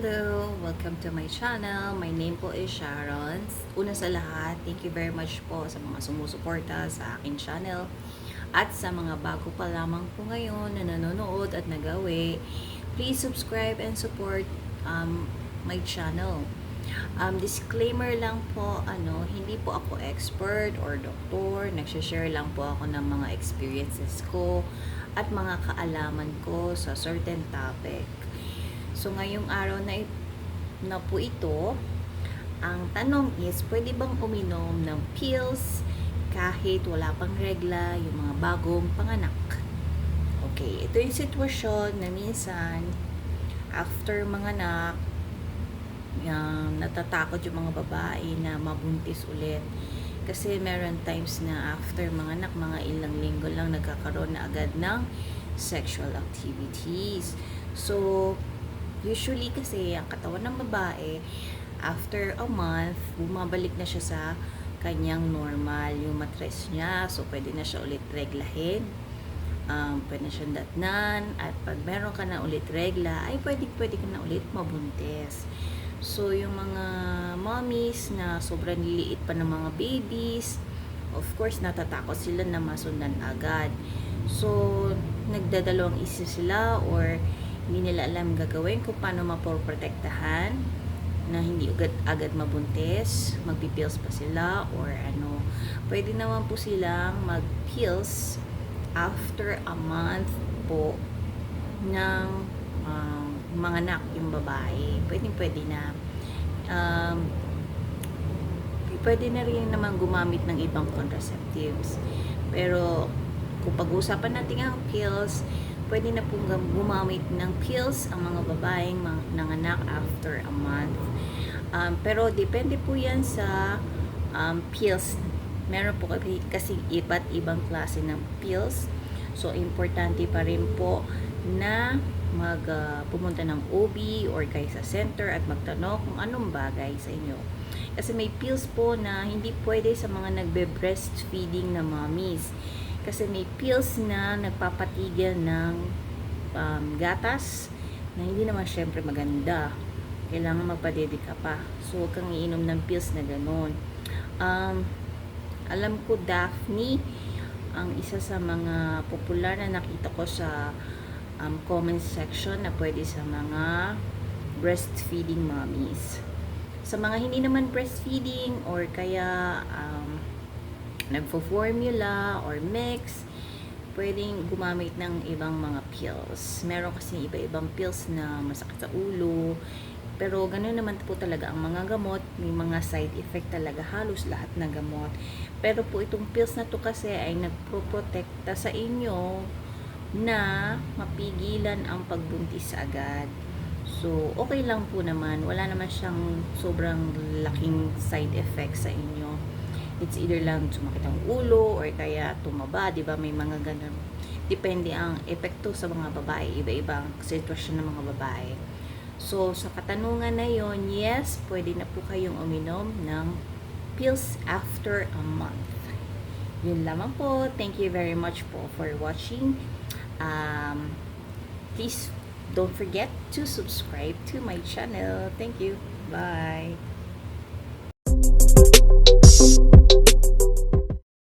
Hello! Welcome to my channel. My name po is Sharon. Una sa lahat, thank you very much po sa mga sumusuporta sa aking channel at sa mga bago pa lamang po ngayon na nanonood at nagawi. Please subscribe and support um, my channel. Um, disclaimer lang po, ano, hindi po ako expert or doktor. Nagsashare lang po ako ng mga experiences ko at mga kaalaman ko sa certain topic. So, ngayong araw na, na po ito, ang tanong is, pwede bang uminom ng pills kahit wala pang regla, yung mga bagong panganak? Okay, ito yung sitwasyon na minsan, after manganak, um, natatakot yung mga babae na mabuntis ulit. Kasi meron times na after manganak, mga ilang linggo lang nagkakaroon na agad ng sexual activities. So, usually kasi ang katawan ng babae, after a month, bumabalik na siya sa kanyang normal, yung matres niya. So, pwede na siya ulit reglahin. Um, pwede na siyang datnan. At pag meron ka na ulit regla, ay pwede, pwede ka na ulit mabuntis. So, yung mga mommies na sobrang liliit pa ng mga babies, of course, natatakot sila na masundan agad. So, nagdadalawang isip sila or hindi nila alam gagawin kung paano mapoprotektahan na hindi agad, agad mabuntis, magpipills pa sila or ano. Pwede naman po silang mag-pills after a month po ng um, mga anak yung babae. Pwede pwede na. Um, pwede na rin naman gumamit ng ibang contraceptives. Pero kung pag-uusapan natin ang pills, pwede na pong gumamit ng pills ang mga babaeng nanganak after a month. Um, pero depende po yan sa um, pills. Meron po kasi- iba't ibang klase ng pills. So, importante pa rin po na mag ah, pumunta ng OB or kay sa center at magtanong kung anong bagay sa inyo. Kasi may pills po na hindi pwede sa mga nagbe-breastfeeding na mommies. Kasi may pills na nagpapatigil ng um, gatas na hindi naman syempre maganda. Kailangan magpadede ka pa. So, huwag kang iinom ng pills na ganun. Um, alam ko Daphne, ang isa sa mga popular na nakita ko sa um, comment section na pwede sa mga breastfeeding mommies. Sa mga hindi naman breastfeeding or kaya um, nagfo-formula or mix, pwedeng gumamit ng ibang mga pills. Meron kasi iba-ibang pills na masakit sa ulo. Pero ganoon naman po talaga ang mga gamot. May mga side effect talaga halos lahat ng gamot. Pero po itong pills na to kasi ay nagproprotekta sa inyo na mapigilan ang pagbuntis agad. So, okay lang po naman. Wala naman siyang sobrang laking side effect sa inyo. It's either lang sumakit ang ulo or kaya tumaba, di ba? May mga ganun. Depende ang epekto sa mga babae. Iba-iba ang sitwasyon ng mga babae. So, sa katanungan na yon yes, pwede na po kayong uminom ng pills after a month. Yun lamang po. Thank you very much po for watching. Um, please don't forget to subscribe to my channel. Thank you. Bye. Thank you.